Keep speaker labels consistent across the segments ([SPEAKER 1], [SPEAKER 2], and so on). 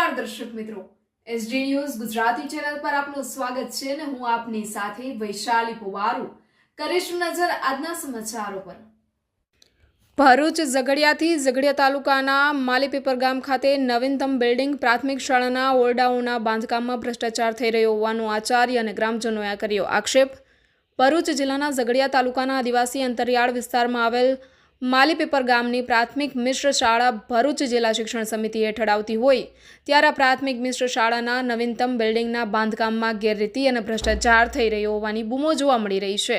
[SPEAKER 1] નમસ્કાર દર્શક મિત્રો. એસડી ન્યૂઝ ગુજરાતી ચેનલ પર આપનું સ્વાગત છે અને હું આપની સાથે વૈશાલી પુવારુ. કરીશું નજર આજના સમાચારો પર. ભરૂચ ઝઘડિયાથી ઝઘડિયા તાલુકાના માલીપીપર ગામ ખાતે નવીનતમ બિલ્ડિંગ પ્રાથમિક શાળાના ઓરડાઓના બાંધકામમાં ભ્રષ્ટાચાર થઈ રહ્યો હોવાનો આચાર્ય અને ગ્રામજનોએ કર્યો આક્ષેપ. ભરૂચ જિલ્લાના ઝઘડિયા તાલુકાના આદિવાસી અંતરિયાળ વિસ્તારમાં આવેલ માલીપીપર ગામની પ્રાથમિક મિશ્ર શાળા ભરૂચ જિલ્લા શિક્ષણ સમિતિ હેઠળ આવતી હોય, ત્યારે આ પ્રાથમિક મિશ્ર શાળાના નવીનતમ બિલ્ડિંગના બાંધકામમાં ગેરરીતિ અને ભ્રષ્ટાચાર થઈ રહ્યો હોવાની બૂમો જોવા મળી રહી છે.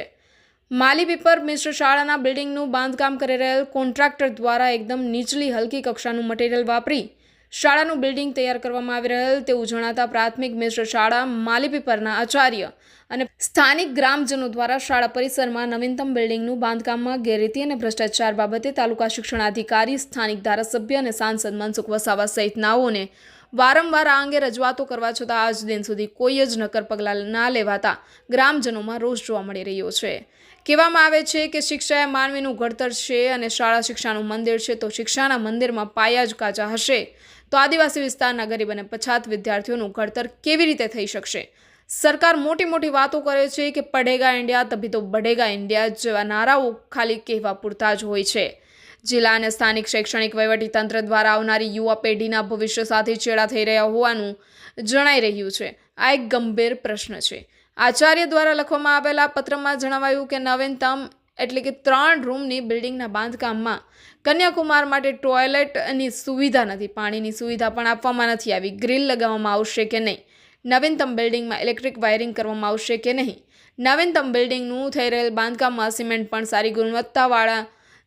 [SPEAKER 1] માલીપીપર મિશ્ર શાળાના બિલ્ડિંગનું બાંધકામ કરી રહેલ કોન્ટ્રાક્ટર દ્વારા એકદમ નીચલી હલકી કક્ષાનું મટીરિયલ વાપરી શાળાનું બિલ્ડિંગ તૈયાર કરવામાં આવી રહેલ, તેવું જણાતા પ્રાથમિક મિશ્ર શાળા માલિપી પરના આચાર્ય અને સ્થાનિક ગ્રામજનો દ્વારા શાળા પરિસરમાં નવીનતમ બિલ્ડિંગનું બાંધકામમાં ગેરરીતિ અને ભ્રષ્ટાચાર બાબતે તાલુકા શિક્ષણાધિકારી, સ્થાનિક ધારાસભ્ય અને સાંસદ મનસુખ વસાવા સહિતનાઓને વારંવાર આ અંગે રજૂઆતો કરવા છતાં આજ દિન સુધી કોઈ જ નક્કર પગલાં ના લેવાતા ગ્રામજનોમાં રોષ જોવા મળી રહ્યો છે. કહેવામાં આવે છે કે શિક્ષા એ માનવીનું ઘડતર છે અને શાળા શિક્ષાનું મંદિર છે તો શિક્ષાના મંદિરમાં પાયા જ કાચા હશે. તો આદિવાસી વિસ્તારના ગરીબ અને પછાત વિદ્યાર્થીઓનું ઘડતર કેવી રીતે થઈ શકશે? સરકાર મોટી મોટી વાતો કરે છે કે પડેગા ઇન્ડિયા, તભી તો બઢેગા ઇન્ડિયા જેવા નારાઓ ખાલી કહેવા પૂરતા જ હોય છે. જિલ્લા અને સ્થાનિક શૈક્ષણિક તંત્ર દ્વારા આવનારી યુવા પેઢીના ભવિષ્ય સાથે ચેડા થઈ રહ્યા હોવાનું જણાઈ રહ્યું છે. આ એક ગંભીર પ્રશ્ન છે. આચાર્ય દ્વારા લખવામાં આવેલા પત્રમાં જણાવાયું કે નવીનતમ એટલે કે ત્રણ રૂમની બિલ્ડિંગના બાંધકામમાં કન્યાકુમાર માટે ટોયલેટની સુવિધા નથી, પાણીની સુવિધા પણ આપવામાં નથી આવી. ગ્રીલ લગાવવામાં આવશે કે નહીં? નવીનતમ બિલ્ડિંગમાં ઇલેક્ટ્રિક વાયરિંગ કરવામાં આવશે કે નહીં? નવીનતમ બિલ્ડિંગનું થઈ રહેલ બાંધકામમાં સિમેન્ટ પણ સારી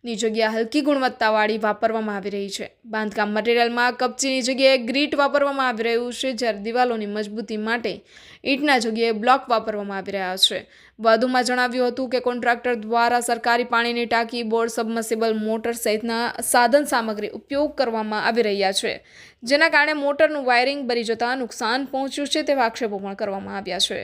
[SPEAKER 1] ગુણવત્તાવાળાની જગ્યા હલકી ગુણવત્તાવાળી વાપરવામાં આવી રહી છે. બાંધકામ મટીરિયલમાં કપચીની જગ્યાએ ગ્રીટ વાપરવામાં આવી રહ્યું છે, જ્યારે દિવાલોની મજબૂતી માટે ઈંટના જગ્યાએ બ્લોક વાપરવામાં આવી રહ્યા છે. વધુમાં જણાવ્યું હતું કે કોન્ટ્રાક્ટર દ્વારા સરકારી પાણીની ટાંકી બોર્ડ સબમર્સિબલ, મોટર સહિતના સાધન સામગ્રી ઉપયોગ કરવામાં આવી રહ્યા છે, જેના કારણે મોટરનું વાયરિંગ બરી જતાં નુકસાન પહોંચ્યું છે તેવા આક્ષેપો પણ કરવામાં આવ્યા છે.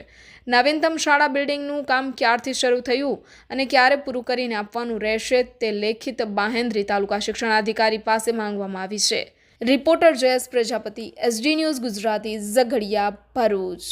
[SPEAKER 1] નવીનતમ શાળા બિલ્ડિંગનું કામ ક્યારથી શરૂ થયું અને ક્યારે પૂરું કરીને આપવાનું રહેશે તે લેખિત બાહેન્દ્રી તાલુકા શિક્ષણાધિકારી પાસે માંગવામાં આવી છે. Reporter Jayesh Prajapati, SD news Gujarati, Jhagadia Bharuch.